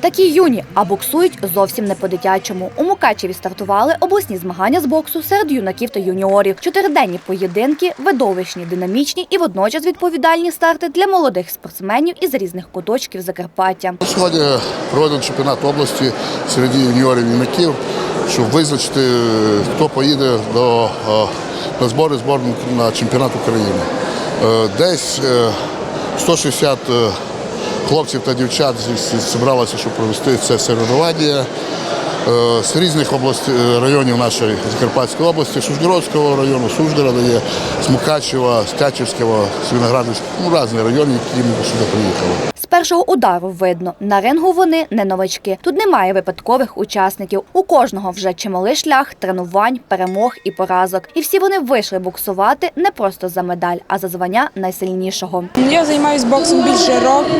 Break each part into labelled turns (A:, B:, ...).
A: Такі юні, а боксують зовсім не по-дитячому. У Мукачеві стартували обласні змагання з боксу серед юнаків та юніорів. Чотириденні поєдинки, видовищні, динамічні і водночас відповідальні старти для молодих спортсменів із різних куточків Закарпаття.
B: Сьогодні проведено чемпіонат області серед юніорів юнаків, щоб визначити, хто поїде до, е, на збори зборних на чемпіонат України. Е, Десь е, 160 е, хлопців та дівчат зі- зі- зібралося, щоб провести це соревнування. Е, З різних областей, районів нашої Закарпатської області, Сужгородського району, Сужгорода є, з Мукачева, з ну, різні райони, які ми сюди приїхали.
A: Першого удару видно, на рингу вони не новачки. Тут немає випадкових учасників. У кожного вже чималий шлях тренувань, перемог і поразок. І всі вони вийшли боксувати не просто за медаль, а за звання найсильнішого.
C: Я займаюся боксом більше року.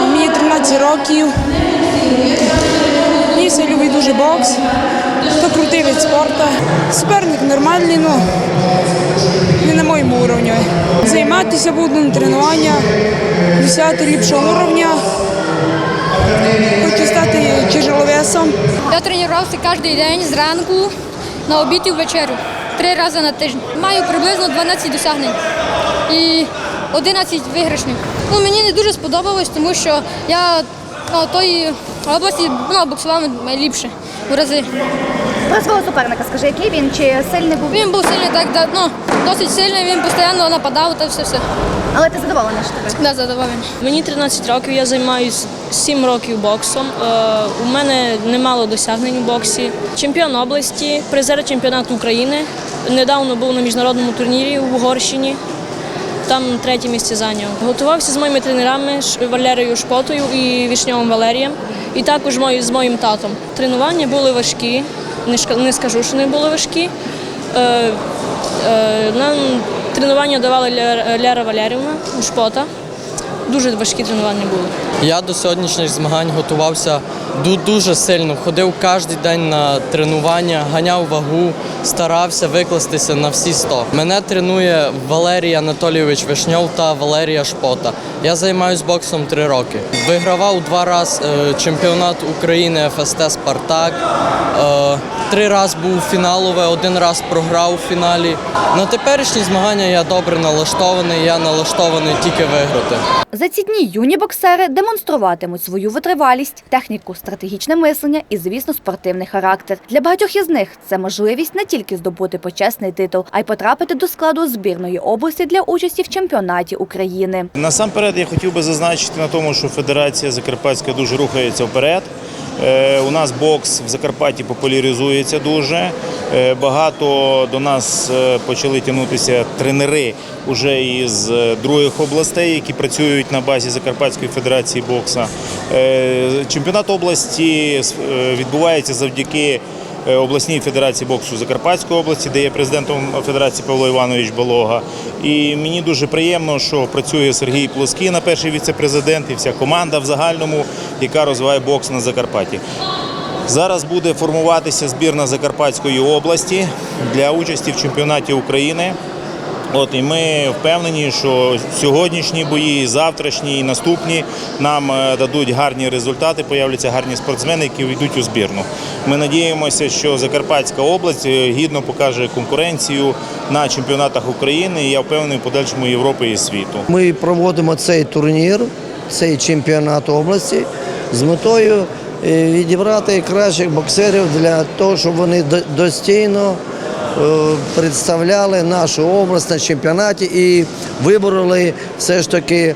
C: Мені 13 років. Мені любить дуже бокс. То крутий вид спорту. Суперник нормальний, ну не на моєму уровні. Займатися буду на тренування, досягати ліпшого уровня. Хочу стати тяжеловесом.
D: Я тренувався кожен день зранку, на обід і ввечерю. Три рази на тиждень. Маю приблизно 12 досягнень і 11 виграшних. Ну, мені не дуже сподобалось, тому що я на тої області ну, боксував найліпше в рази.
A: Про свого суперника скажи, який він чи сильний був?
D: Він був сильний, так, да, ну, досить сильний, він постійно нападав та все все.
A: Але ти задоволена, що тебе?
D: Да, задоволений.
E: Мені 13 років, я займаюся 7 років боксом. Е, У мене немало досягнень у боксі. Чемпіон області, призер чемпіонату України. Недавно був на міжнародному турнірі в Угорщині. Там третє місце зайняв. Готувався з моїми тренерами Валерією Шпотою і Вішньовим Валерієм, і також з моїм татом. Тренування були важкі, не скажу, що не були важкі. Е, е, Нам тренування давала Лера Валерівна Шпота. Дуже важкі тренування були.
F: Я до сьогоднішніх змагань готувався ду- дуже сильно. Ходив кожен день на тренування, ганяв вагу, старався викластися на всі 100. Мене тренує Валерій Анатолійович Вишньов та Валерія Шпота. Я займаюся боксом три роки. Вигравав два рази е, чемпіонат України ФСТ Спартак. Е, Три рази був фіналове, один раз програв у фіналі. На теперішні змагання я добре налаштований, я налаштований тільки виграти.
A: За ці дні юні боксери демонструватимуть свою витривалість, техніку, стратегічне мислення і, звісно, спортивний характер. Для багатьох із них це можливість не тільки здобути почесний титул, а й потрапити до складу збірної області для участі в чемпіонаті України.
G: Насамперед я хотів би зазначити на тому, що Федерація Закарпатська дуже рухається вперед. Е, У нас бокс в Закарпатті популяризується дуже. Е, Багато до нас е, почали тягнутися тренери уже із других областей, які працюють на базі Закарпатської федерації бокса. Чемпіонат області відбувається завдяки обласній федерації боксу Закарпатської області, де є президентом федерації Павло Іванович Балога. І мені дуже приємно, що працює Сергій Плоский на перший віце-президент і вся команда в загальному, яка розвиває бокс на Закарпатті. Зараз буде формуватися збірна Закарпатської області для участі в чемпіонаті України. От і ми впевнені, що сьогоднішні бої, завтрашні і наступні нам е, дадуть гарні результати. Появляться гарні спортсмени, які війдуть у збірну. Ми надіємося, що Закарпатська область е, гідно покаже конкуренцію на чемпіонатах України. І я впевнений в подальшому Європи і світу.
H: Ми проводимо цей турнір, цей чемпіонат області з метою е, відібрати кращих боксерів для того, щоб вони достійно е, представляли нашу область на чемпіонаті і вибороли все ж таки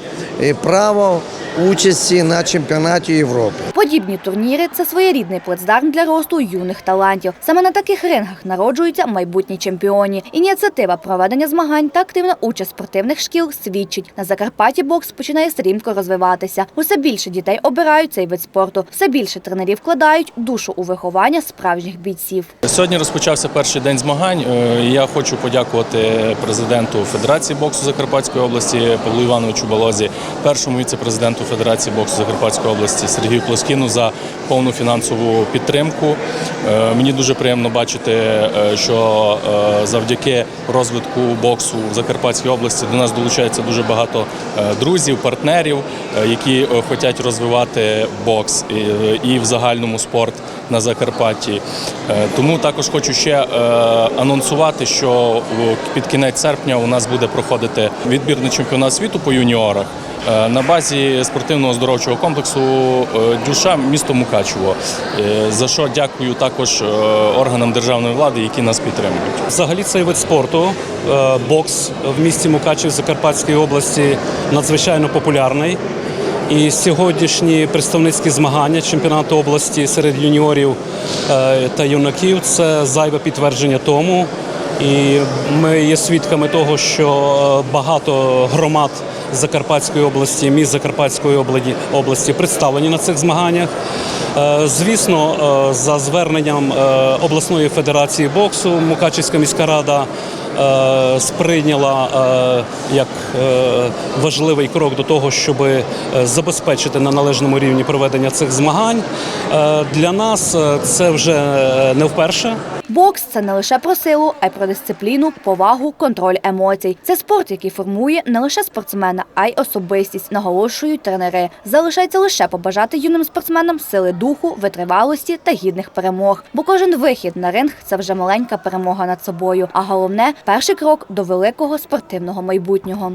H: право участі на чемпіонаті Європи.
A: Подібні турніри це своєрідний плацдарм для росту юних талантів. Саме на таких рингах народжуються майбутні чемпіоні. Ініціатива проведення змагань та активна участь спортивних шкіл свідчить. На Закарпатті бокс починає стрімко розвиватися. Усе більше дітей обирають цей вид спорту. Все більше тренерів вкладають душу у виховання справжніх бійців.
I: Сьогодні розпочався перший день змагань. Е, Я хочу подякувати президенту Федерації боксу Закарпатської області Павлу Івановичу Балозі, першому віце-президенту Федерації боксу Закарпатської області Сергію Плоскіну за повну фінансову підтримку. Е, Мені дуже приємно бачити, е, що е, завдяки розвитку боксу в Закарпатській області до нас долучається дуже багато друзів, партнерів, які хочуть розвивати бокс і, в загальному спорт на Закарпатті. Тому також хочу ще анонсувати, що під кінець серпня у нас буде проходити відбір на чемпіонат світу по юніорах. Е, На базі спортивного оздоровчого комплексу е, Дюша місто Мукачево, Е, за що дякую також органам державної влади, які нас підтримують.
J: Взагалі цей вид спорту, бокс в місті Мукачев Закарпатської області надзвичайно популярний. І сьогоднішні представницькі змагання чемпіонату області серед юніорів та юнаків це зайве підтвердження тому. І ми є свідками того, що е, багато громад Закарпатської області, міст Закарпатської області, представлені на цих змаганнях. Е, Звісно, е, за зверненням обласної федерації боксу Мукачівська міська рада сприйняла е, як е, важливий крок до того, щоб забезпечити на належному рівні проведення цих змагань. Е, Для нас е, це вже не вперше.
A: Бокс це не лише про силу, а й про дисципліну, повагу, контроль емоцій. Це спорт, який формує не лише спортсмена, а й особистість, наголошують тренери. Залишається лише побажати юним спортсменам сили духу, витривалості та гідних перемог. Бо кожен вихід на ринг це вже маленька перемога над собою. А головне перший крок до великого спортивного майбутнього.